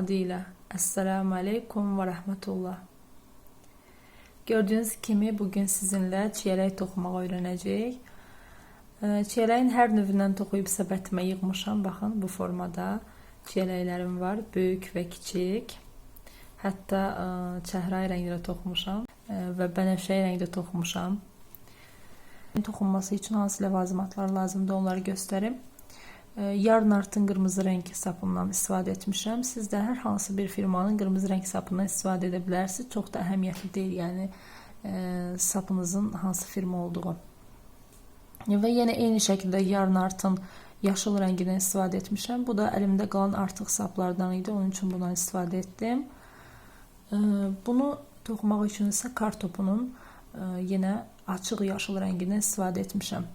adıyla. Esselamu Aleyküm ve Rahmetullah. Gördüğünüz kimi bugün sizinle çiyələk toxumaq öyrənəcəyik. Ee, Çiyələyin hər növündən toxuyub səbətimə yığmışam. Baxın bu formada çiyələklərim var, böyük və kiçik. Hətta ə, çəhrayı rəngdə toxumuşam ə, və bənəfşəyi rəngdə toxumuşam. Toxunması üçün hansı ləvazimatlar lazımdır onları göstərim. Ee, Yarın artın qırmızı rəng sapından istifadə etmişəm. Siz də hər hansı bir firmanın qırmızı rəng sapından istifadə edə bilərsiniz. Çox da əhəmiyyətli deyil, yəni ə, sapınızın hansı firma olduğu. Və yenə eyni şəkildə yarın artın yaşıl rəngindən istifadə etmişəm. Bu da əlimdə qalan artıq saplardan idi. Onun üçün bundan istifadə etdim. Ee, Bunu toxumaq üçün isə kar topunun ə, yenə açıq yaşıl rəngindən istifadə etmişəm.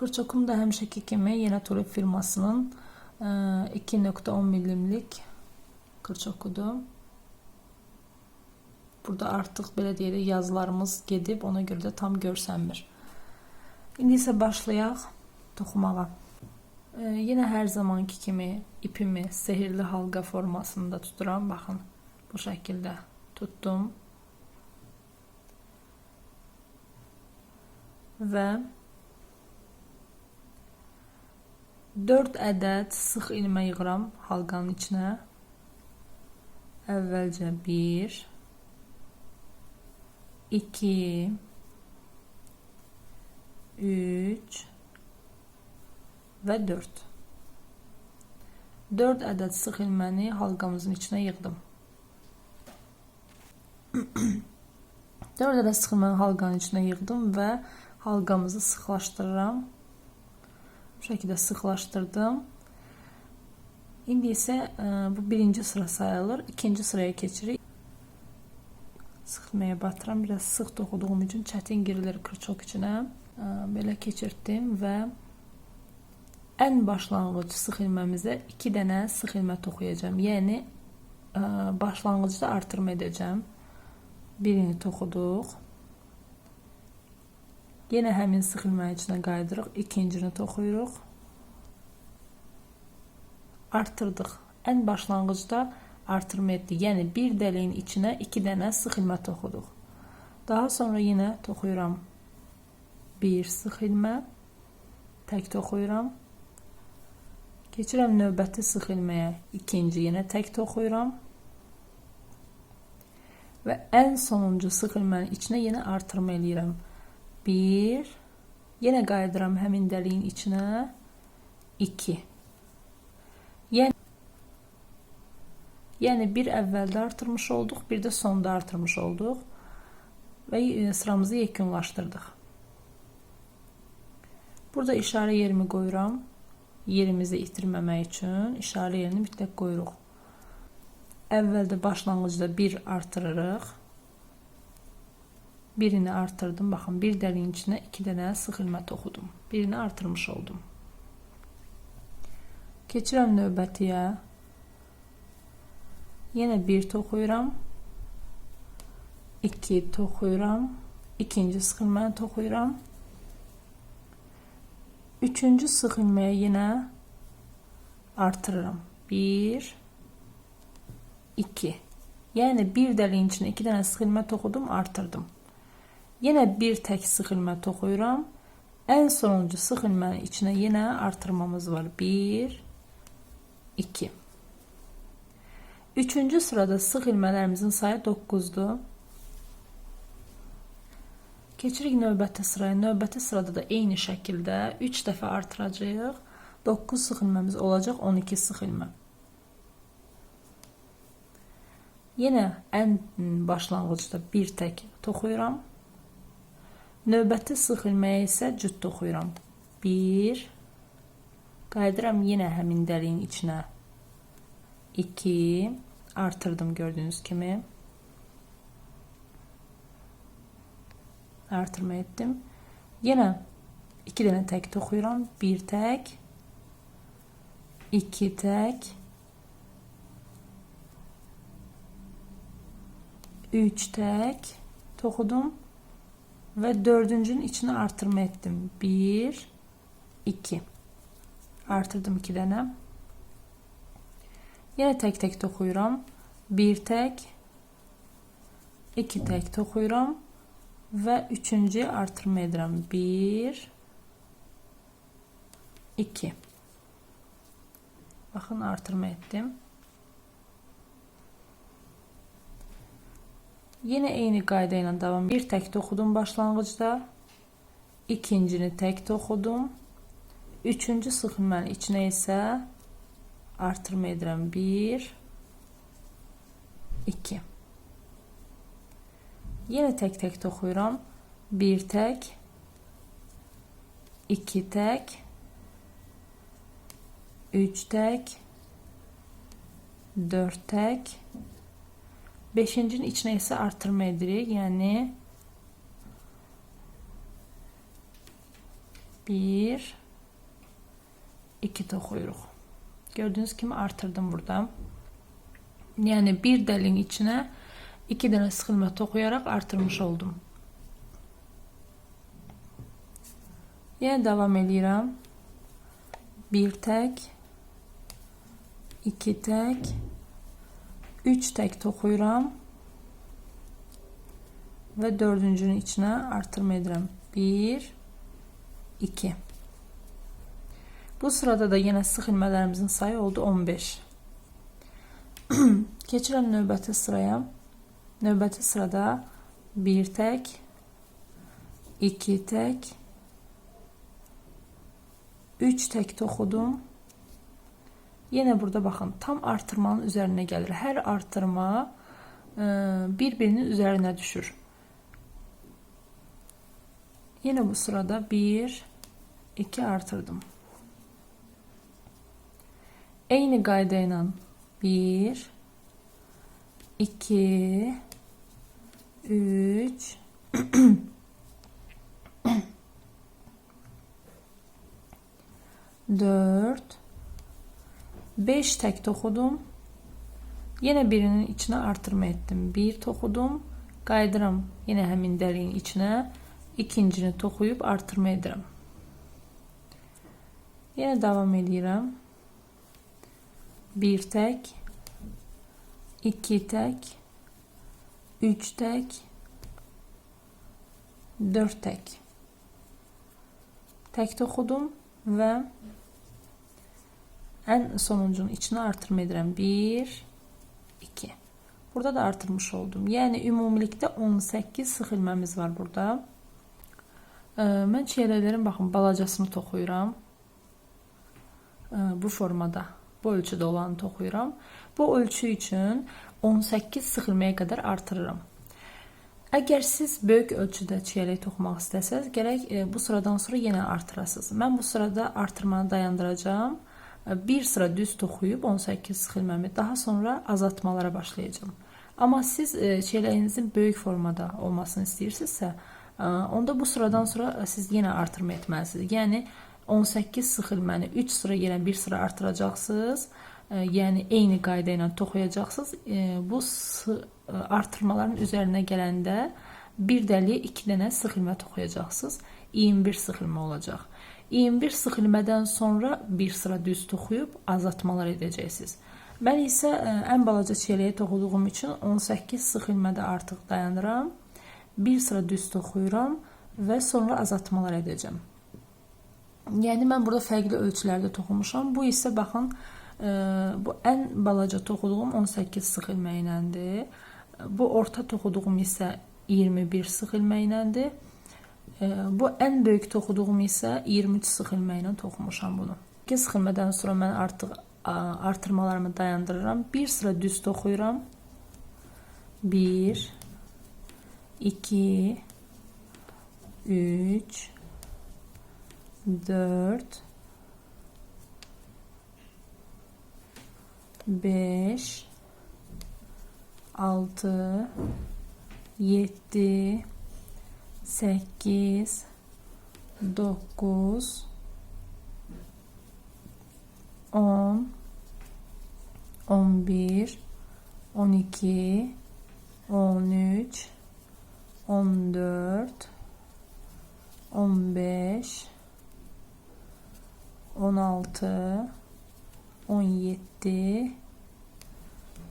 Kırçokum da həmişəki kimi yenə Tulip firmasının ə, 2.10 milimlik kırçokudur. Burada artıq belə deyək yazılarımız gedib, ona görə də tam görsənmir. İndi isə başlayaq toxumağa. Ee, yenə hər zamanki kimi ipimi sehirli halqa formasında tuturam. Baxın, bu şəkildə tuttum. Və 4 ədəd sıx ilmə yığıram halqanın içinə. Əvvəlcə 1 2 3 və 4. 4 ədəd sıx ilməni halqamızın içinə yığdım. 4 ədəd sıx ilməni halqanın içinə yığdım və halqamızı sıxlaşdırıram. Bu şəkildə sıxlaşdırdım. İndi isə ə, bu birinci sıra sayılır. İkinci sıraya keçirik. Sıxmaya batıram. Biraz sıx toxuduğum üçün çətin girilir kırçok içinə. Ə, Belə keçirtdim və ən başlanğıc sıx ilməmizə 2 dənə sıx ilmə toxuyacağam. Yəni ə, başlanğıcda artırma edəcəm. Birini toxuduq. Yenə həmin sıx ilməyin içinə qaydırıq. İkincini toxuyuruq. Artırdıq. Ən başlanğıcda artırma etdik. Yəni bir dəliyin içinə 2 dənə sıx ilmə toxuduq. Daha sonra yenə toxuyuram. Bir sıx ilmə tək toxuyuram. Keçirəm növbəti sıx ilməyə. İkinci yenə tək toxuyuram. Və ən sonuncu sıx ilmənin içinə yenə artırma eləyirəm. 1 Yenə qayıdıram həmin dəliyin içinə 2 Yəni Yəni bir əvvəldə artırmış olduq, bir də sonda artırmış olduq və e, sıramızı yekunlaşdırdıq. Burada işarə yerimi qoyuram. Yerimizi itirməmək üçün işarə yerini mütləq qoyuruq. Əvvəldə başlanğıcda 1 artırırıq. Birini artırdım. Bakın bir deliğin içine iki tane sık ilmek toxudum. Birini artırmış oldum. Keçirəm növbətiyə. Yenə bir toxuyuram. 2 toxuyuram. İkinci sıx ilməni toxuyuram. Üçüncü sıx ilməyə yenə artırıram. 1 2 Yəni bir dəliyin içinə 2 dənə sıx ilmə toxudum, artırdım. Yenə bir tək sıx ilmə toxuyuram. Ən sonuncu sıx ilmənin içinə yenə artırmamız var. 1 2 Üçüncü sırada sıx ilmələrimizin sayı 9-dur. Keçirik növbəti sıraya. Növbəti sırada da eyni şəkildə 3 dəfə artıracağıq. 9 sıx ilməmiz olacaq 12 sıx ilmə. Yenə ən başlanğıcda bir tək toxuyuram. Növbəti sıx ilməyə isə cüt toxuyuram. 1 Qayıdıram yenə həmin dəliyin içinə. 2 artırdım gördüyünüz kimi. Artırma etdim. Yenə 2 dənə tək toxuyuram. 1 tək 2 tək 3 tək toxudum ve dördüncünün içine artırma ettim. 1 2 artırdım 2 tane. Yenə tək-tək toxuyuram. 1 tək, 2 tək toxuyuram və üçüncü artırma edirəm. 1 2 Baxın artırma etdim. Yine eyni qayda ilə davam. Bir tək toxudum başlanğıcda. ikincini tək toxudum. Üçüncü sıx ilmənin içinə isə artırma edirəm. 1 2 Yenə tək-tək toxuyuram. 1 tək 2 tək 3 tək 4 tək Beşincinin içine ise artırma edirik. Yani bir iki toxuyuruq. Gördüğünüz kimi artırdım burada. Yani bir dəlin içine iki dənə sıx ilmə toxuyaraq artırmış oldum. Yenə davam eləyirəm. Bir tək, iki tək, 3 tek tokuyuram ve dördüncünün içine artırma edirəm. 1 2 Bu sırada da yine sıx ilmələrimizin sayı oldu 15. Keçirəm növbəti sıraya. Növbəti sırada 1 tək 2 tək 3 tək toxudum. Yine burada bakın tam artırmanın üzerine gelir. Her artırma e, birbirinin üzerine düşür. Yine bu sırada 1 2 artırdım. Eyni qaydayla 1 2 3 4 5 tek toxudum. Yenə birinin içinə artırma etdim. 1 toxudum. Qaydıram yenə həmin dəliyin içinə. İkincini toxuyub artırma edirəm. Yenə davam edirəm. 1 tək 2 tək 3 tək 4 tək tək toxudum və en sonuncunun içine artırma edirəm. 1 2 Burada da artırmış oldum. Yəni ümumilikdə 18 sıx var burada. Ee, mən çiyələklərin baxın balacasını toxuyuram. Ee, bu formada, bu ölçüdə olanı toxuyuram. Bu ölçü üçün 18 sıx ilməyə qədər artırıram. Əgər siz böyük ölçüdə çiyələk toxumaq istəsəz, gərək e, bu sıradan sonra yenə artırasınız. Mən bu sırada artırmanı dayandıracağım bir sıra düz toxuyub 18 sıx ilməmi daha sonra azaltmalara başlayacağım. Amma siz e, çiyələyinizin böyük formada olmasını istəyirsinizsə, e, onda bu sıradan sonra e, siz yenə artırma etməlisiniz. Yəni 18 sıx ilməni 3 sıra yenə bir sıra artıracaqsınız. Yəni eyni qayda ilə toxuyacaqsınız. Bu artırmaların üzərinə gələndə bir dəliyə 2 dənə sıx ilmə toxuyacaqsınız. 21 sıx ilmə olacaq. 21 sıx sonra bir sıra düz toxuyub azaltmalar edəcəksiniz. Mən isə e, ən balaca çiyələyə toxuduğum üçün 18 sıx ilmədə artıq dayanıram. Bir sıra düz toxuyuram və sonra azaltmalar edəcəm. Yəni mən burada fərqli ölçülərdə toxumuşam. Bu isə baxın, e, bu ən balaca toxuduğum 18 sıx. Bu orta toxuduğum isə 21 sıx. Bu ən böyük toxuduğum isə 23 sıx ilmə ilə toxumuşam bunu. 2 sıx ilmədən sonra mən artıq artırmalarımı dayandırıram. Bir sıra düz toxuyuram. 1 2 3 4 5 6 7 8 9 10 11 12 13 14 15 16 17 18 19 20 21 22 23 24 25 26 27 28 29 30 31 32 33 34 35 36 37 38 39 40 41 42 43 44 45 46 47 48 49 50 51 52 53 54 55 56 57 58 59 60 61 62 63 64 65 66 67 68 69 70 71 72 73 74 75 76 77 78 79 80 81 82 83 84 85 86 87 88 89 90 91 92 93 94 95 96 97 98 99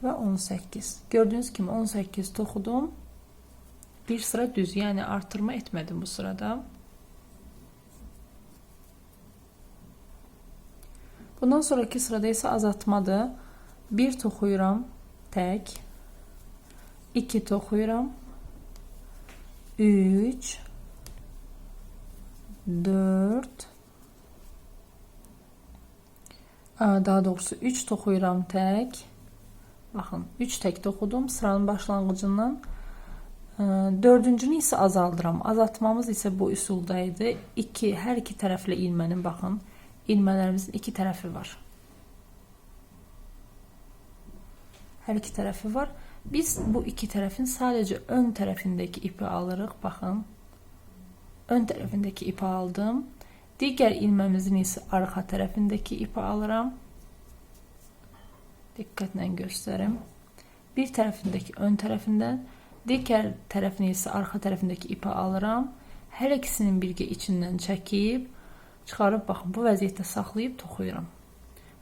100 ve 18. Gördüğünüz gibi 18 toxudum. Bir sıra düz yani artırma etmedim bu sırada. Bundan sonraki sırada ise azaltmadır. 1 toxuyuram tek. 2 toxuyuram. 3 4 daha doğrusu 3 toxuyuram tek. Baxın, 3 tek toxudum sıranın başlanğıcından. Dördüncünü isə azaldıram. Azaltmamız isə bu üsulda idi. 2 hər iki tərəfli ilmənin baxın, ilmələrimizin iki tərəfi var. Hər iki tərəfi var. Biz bu iki tərəfin sadəcə ön tərəfindəki ipi alırıq. Baxın. Ön tərəfindəki ipi aldım. Digər ilməmizin isə arxa tərəfindəki ipi alıram. Diqqətlə göstərim. Bir tərəfindəki ön tərəfindən, digər tərəfini isə arxa tərəfindəki ipi alıram. Hər ikisinin birgə içindən çəkib, çıxarıb baxın bu vəziyyətdə saxlayıb toxuyuram.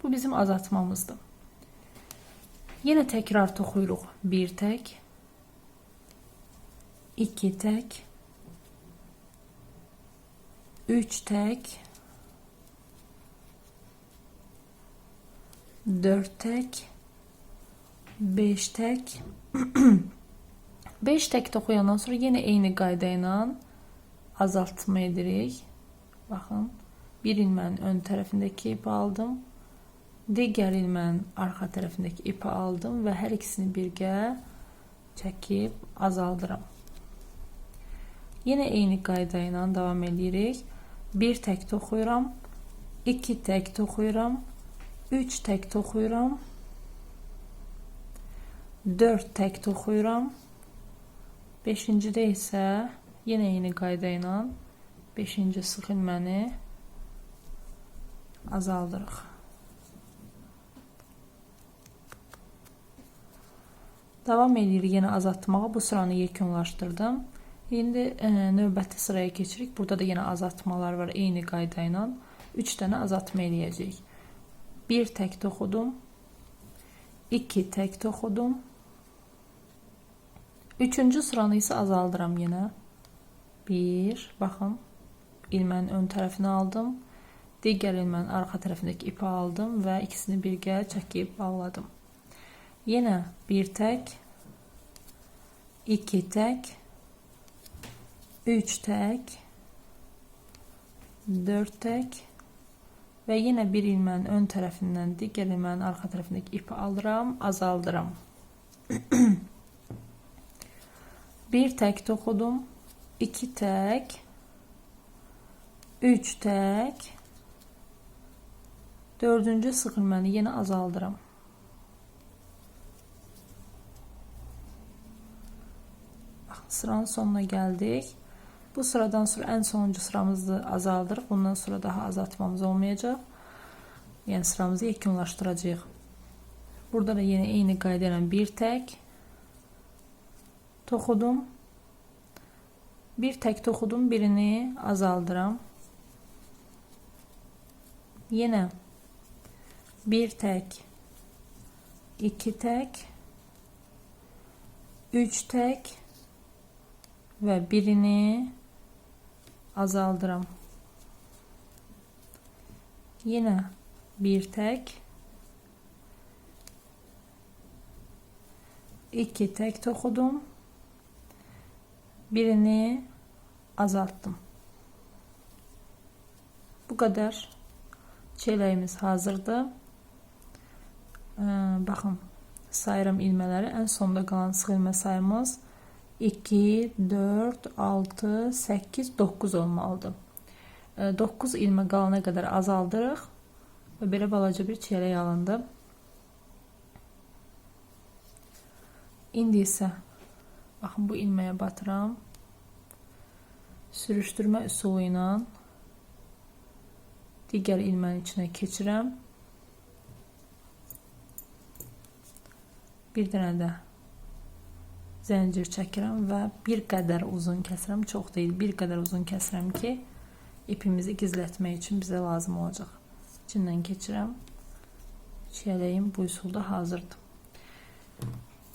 Bu bizim azaltmamızdır. Yenə təkrar toxuyuruq. 1 tək, 2 tək, 3 tək, 4 tək, 5 tək. 5 tək toxuyandan sonra yenə eyni qayda ilə azaltma edirik. Baxın, bir ilmənin ön tərəfindəki ipi aldım. Digər ilmənin arxa tərəfindəki ipi aldım və hər ikisini birgə çəkib azaldıram. Yenə eyni qayda ilə davam edirik. 1 tək toxuyuram, 2 tək toxuyuram, 3 tək toxuyuram, 4 tək toxuyuram. 5-cidə isə yenə eyni qayda ilə 5-ci sıx ilməni azaldırıq. Davam edirik yenə azaltmağa. Bu sıranı yekunlaşdırdım. İndi e, növbəti sıraya keçirik. Burada da yenə azaltmalar var eyni qayda ilə. 3 dənə azaltma eləyəcəyik. 1 tək toxudum. 2 tək toxudum. Üçüncü sıranı isə azaldıram yenə. 1, baxın. İlmənin ön tərəfini aldım. Digər ilmənin arxa tərəfindəki ipi aldım və ikisini birgə çəkib bağladım. Yine bir tek, iki tek, üç tek, dört tek ve yine bir ilmeğin ön tarafından diğer ilmeğin arka tarafındaki ipi alıram, azaldıram. bir tek dokudum, iki tek, üç tek, dördüncü sık ilməni yine azaldıram. sıranın sonuna geldik. Bu sıradan sonra en sonuncu sıramızı azaldırıq. Bundan sonra daha azaltmamız olmayacak. Yani sıramızı yekunlaşdıracağıq. Burada da yine eyni qayda bir tek toxudum. Bir tek toxudum, birini azaldıram. Yine bir tek, iki tek, üç tek, ve birini azaldıram. Yine bir tek iki tek tokudum. Birini azalttım. Bu kadar çeleğimiz hazırdı. Ee, bakın sayıram ilmeleri en sonda kalan sık ilme sayımız 2, 4, 6, 8, 9 olmalıdır. 9 ilmə qalana qədər azaldırıq və belə balaca bir çiyələk alındı. İndi isə baxın bu ilməyə batıram. Sürüşdürmə üsulu ilə digər ilmənin içinə keçirəm. Bir dənə də zəncir çəkirəm və bir qədər uzun kəsirəm. Çox deyil, bir qədər uzun kəsirəm ki, ipimizi gizlətmək üçün bizə lazım olacaq. İçindən keçirəm. Çiyələyim bu üsulda hazırdır.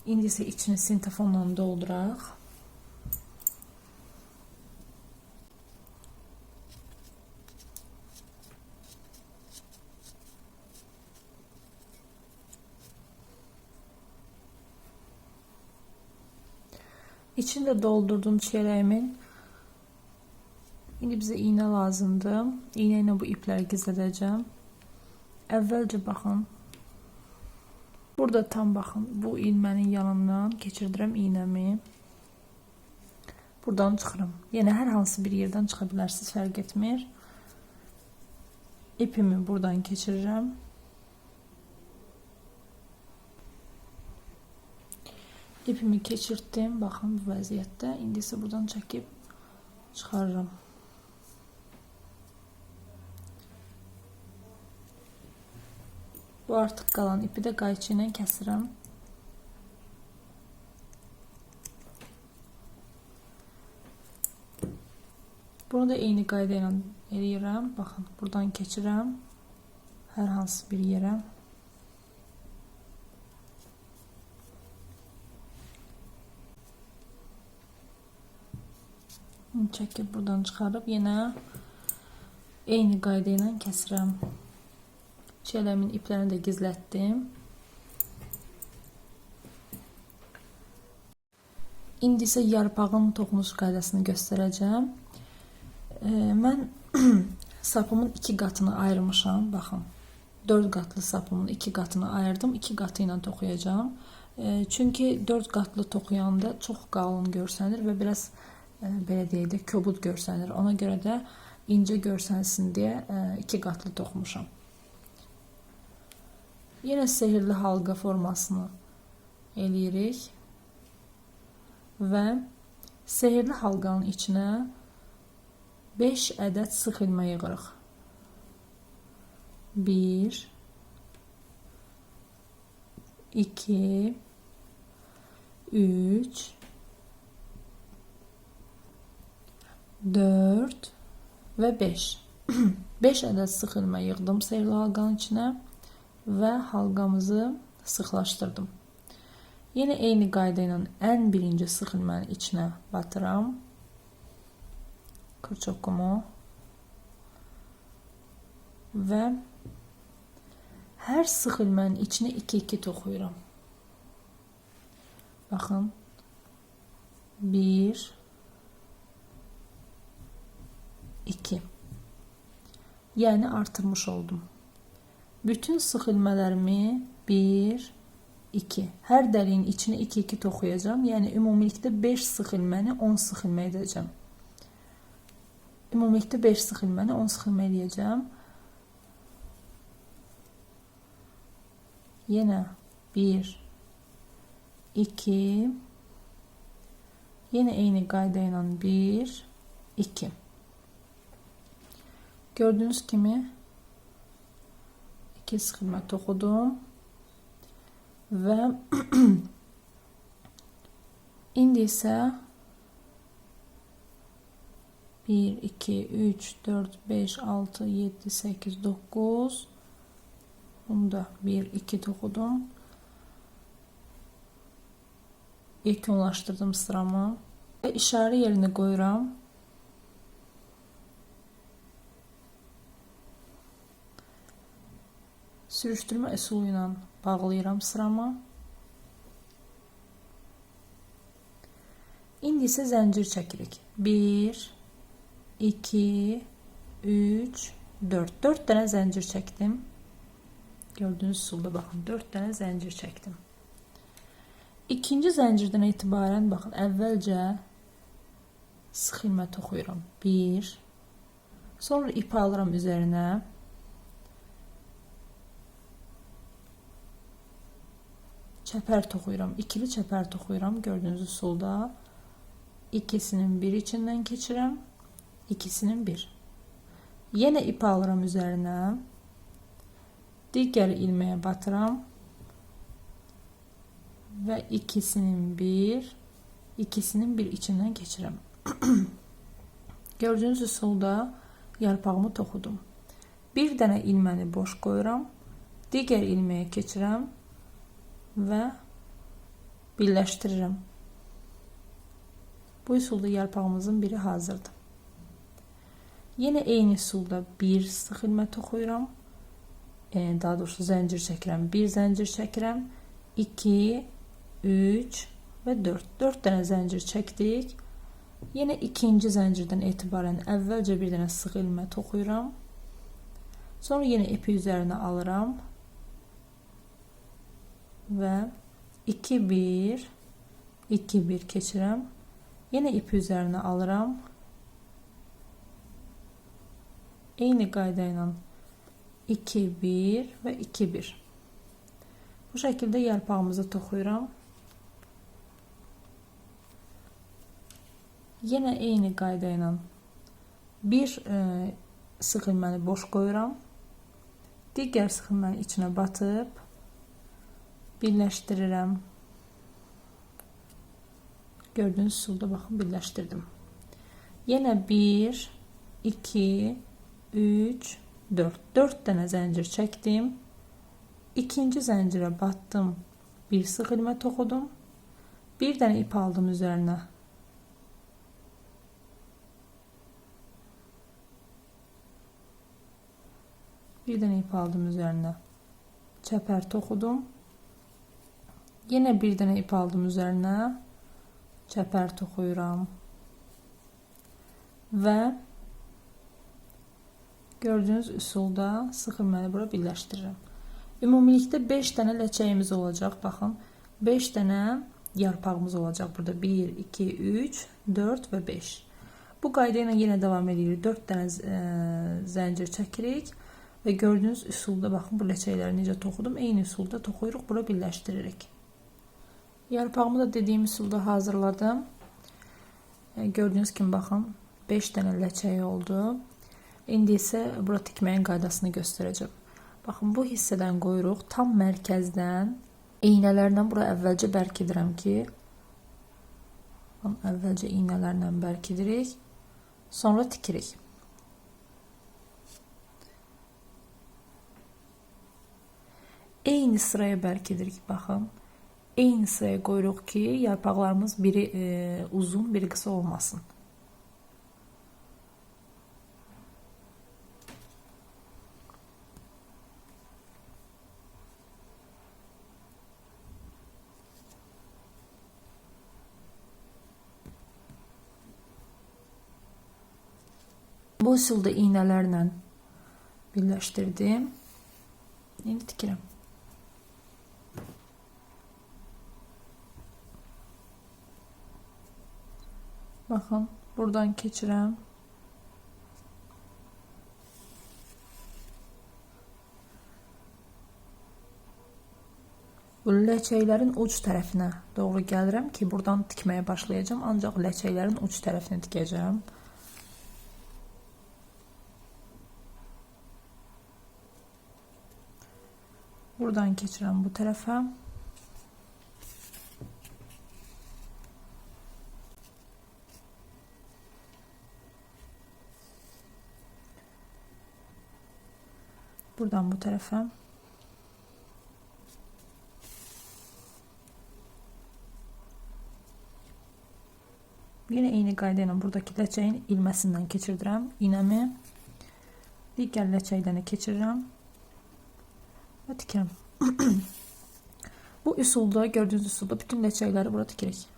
İndi isə içini sintefonla dolduraq. İçini de doldurdum çiyələyimin. İndi bizə iğnə lazımdır. İğnə ilə bu ipləri gizlədəcəm. Əvvəlcə baxın. Burada tam baxın. Bu ilmənin yanından keçirdirəm iğnəmi. Buradan çıxıram. Yenə hər hansı bir yerdən çıxa bilərsiniz, etmir. İpimi buradan keçirirəm. İpimi keçirtdim. Baxın bu vəziyyətdə. İndi isə buradan çəkib çıxarıram. Bu artıq qalan ipi də qayçı ilə kəsirəm. Bunu da eyni qayda ilə eləyirəm. Baxın, buradan keçirəm. Hər hansı bir yerə. Çəkib buradan çıxarıb yenə eyni qayda ilə kəsirəm. Çiyələmin iplərini də gizlətdim. İndi isə yarpağın toxunuş qaydasını göstərəcəm. E, mən sapımın iki qatını ayırmışam. Baxın. 4 qatlı sapımın iki qatını ayırdım. 2 qatı ilə toxuyacağam. E, çünki 4 qatlı toxuyanda çox qalın görsənir və biraz e, belə deyək də görsənir. Ona görə də incə görsənsin deyə 2 qatlı toxumuşam. Yine sehirli halqa formasını eləyirik və sehirli halqanın içinə 5 ədəd sıx ilmə yığırıq. 1 2 3 4 və 5 5 ədəd sıx ilmə yığdım sehirli halqanın içinə ve halqamızı sıxlaşdırdım. Yine eyni qayda ilə ən birinci sıx ilmənin içinə batıram. Kırçokumu və hər sıx ilmənin içinə 2-2 toxuyuram. Baxın. 1 2 Yəni artırmış oldum. Bütün sıx ilmələrimi 1 2 hər dəliyin içinə 2 2 toxuyacağam. Yəni ümumilikdə 5 sıx ilməni 10 sıx ilmə edəcəm. Ümumilikdə 5 sıx ilməni 10 sıx ilmə edəcəm. Yenə 1 2 Yenə eyni qayda ilə 1 2 Gördüyünüz kimi iki sıxılma toxudum və indi isə 1 2 3 4 5 6 7 8 9 bunda 1 2 toxudum yekunlaşdırdım sıramı. Və işarə yerinə qoyuram Sürüştürmə üsulu ilə bağlayıram sıramı. İndi isə zəncir çəkirik. 1 2 3 4 4 dənə zəncir çəkdim. Gördüyünüz üsulda baxın 4 dənə zəncir çəkdim. İkinci zəncirdən etibarən baxın əvvəlcə sıx ilmə toxuyuram. 1 Sonra ip alıram üzərinə. Çəpər toxuyuram. İkili çəpər toxuyuram. Gördüyünüz üsulda ikisinin bir içindən keçirəm. İkisinin bir. Yenə ip alıram üzərinə. Digər ilməyə batıram. Və ikisinin bir, ikisinin bir içindən keçirəm. Gördüyünüz üsulda yarpağımı toxudum. Bir dənə ilməni boş qoyuram. Digər ilməyə keçirəm və birləşdirirəm. Bu üsulda yarpağımızın biri hazırdır. Yine eyni üsulda bir sıx ilmə toxuyuram. E, daha doğrusu zəncir çəkirəm. Bir zəncir çəkirəm. 2, 3 və 4. 4 dənə zəncir çəkdik. Yine ikinci zəncirdən etibarən əvvəlcə bir dənə sıx ilmə toxuyuram. Sonra yine ipi üzərinə alıram. Və 2 1 2 1 keçirəm. Yine ipi üzərinə alıram. Eyni qayda ilə 2 1 və 2 1. Bu şəkildə yarpağımızı toxuyuram. Yenə eyni qayda ilə bir e, sıx boş qoyuram. Digər sıx ilməni içinə batıb birləşdirirəm. Gördüğünüz sulda bakın birleştirdim. Yine 1, 2, 3, 4. 4 tane zincir çektim. İkinci zincire battım. Bir sık ilmek tokudum. Bir tane ip aldım üzerine. Bir tane ip aldım üzerine. Çeper tokudum. Yine bir tane ip aldım üzerine çəpər toxuyuram və gördüyünüz üsulda sıx ilməni bura birləşdirirəm. Ümumilikdə 5 dənə ləçəyimiz olacaq. Baxın, 5 dənə yarpağımız olacaq burada. 1, 2, 3, 4 və 5. Bu qayda ilə yenə davam edirik. 4 dənə e, zəncir çəkirik və gördüyünüz üsulda baxın bu ləçəkləri necə toxudum. Eyni üsulda toxuyuruq, bura birləşdiririk. Yarpağımı da dediğim usulda hazırladım. E, gördüğünüz gibi bakın 5 tane ləçək oldu. İndi isə bura tikməyin qaydasını göstərəcəm. Baxın bu hissədən qoyuruq tam mərkəzdən iynələrlə bura əvvəlcə bərkidirəm ki, əvvəlcə iynələrlə bərkidirik, sonra tikirik. Eyni sıraya bərkidirik baxın eyni sıraya koyuruq ki, yarpaqlarımız biri e, uzun, biri kısa olmasın. Bu üsulda iğnelerle birleştirdim. İndi tikirəm. Bakın buradan keçirəm. Bu ləçəklərin uc tərəfinə doğru gəlirəm ki, buradan tikməyə başlayacağım. Ancaq ləçəklərin uc tərəfini tikəcəm. Buradan keçirəm bu tərəfə. Buradan bu tarafa. Yine eyni qayda ilə buradakı ləçəyin ilməsindən keçirdirəm iynəmi. Digər ləçəkdən keçirirəm və bu üsulda gördüyünüz üsulda bütün ləçəkləri bura tikirik.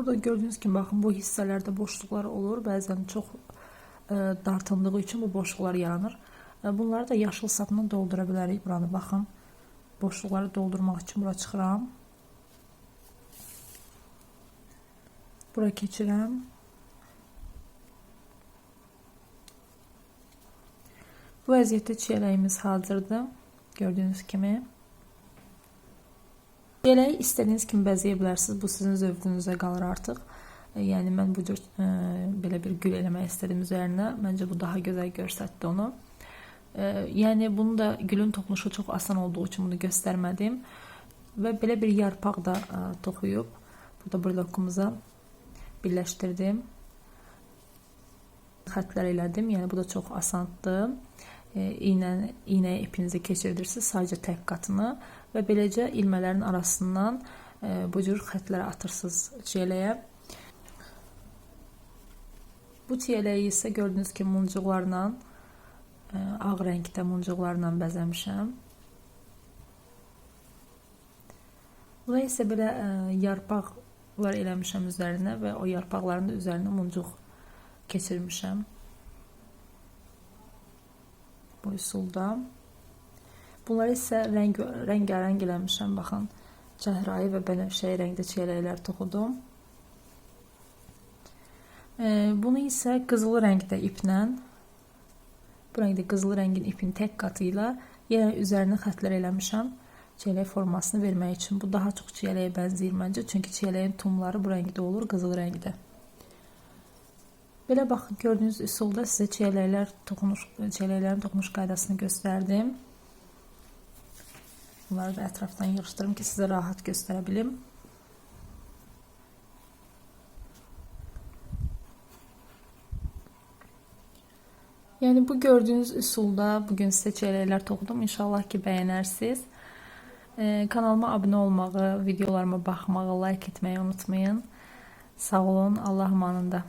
Burada gördüğünüz gibi bakın bu hisselerde boşluklar olur. Bazen çok e, dartındığı için bu boşluklar yaranır. E, bunları da yaşıl sapla doldura bilərik buranı. Baxın. Boşluqları doldurmaq için bura çıxıram. Bura keçirəm. Bu vəziyyətdə çiyələyimiz hazırdır. Gördüğünüz kimi. Çiyələyi istədiyiniz kimi bəzəyə bilərsiniz. Bu sizin zövqünüzə qalır artıq. E, Yəni mən bu cür e, belə bir gül eləmək istədim üzərinə. Məncə bu daha gözəl göstərdi onu. E, yəni bunu da gülün toxunuşu çox asan olduğu üçün bunu göstərmədim. Və belə bir yarpaq da e, toxuyub burada brelokumuza birləşdirdim. Xətlər elədim. Yəni bu da çox asandır. E, iynə ipinizi keçirirsiniz sadəcə tək qatını və beləcə ilmələrin arasından e, bu cür xətləri atırsınız çiyələyə. Bu çiyələyi isə gördüyünüz kimi muncuqlarla e, ağ rəngdə muncuqlarla bəzəmişəm. Və isə belə e, yarpaqlar eləmişəm üzərinə və o yarpaqların da üzərinə muncuq keçirmişəm. Bu üsulda. Bunları isə rəng rəngarəng eləmişəm. Baxın, çəhrayı və bənövşəyi rəngdə çiyələklər toxudum. E, bunu isə qızıl rəngdə iplə bu rəngdə qızıl rəngin ipin tək qatı ilə yenə üzərinə xətlər eləmişəm. Çiyələk formasını vermək üçün. Bu daha çox çiyələyə bənzəyir məncə. Çünki çiyələyin tumları bu rəngdə olur, qızıl rəngdə. Belə baxın, gördüyünüz üsulda sizə çiyələklər toxunuş çiyələklərin toxunuş qaydasını göstərdim. Bunları da ətrafdan yığışdırım ki, sizə rahat göstərə bilim. Yəni bu gördüyünüz üsulda bugün sizə çiyələklər toxudum. İnşallah ki, bəyənərsiniz. Ee, kanalıma abunə olmağı, videolarıma baxmağı, like etməyi unutmayın. Sağ olun, Allah amanında.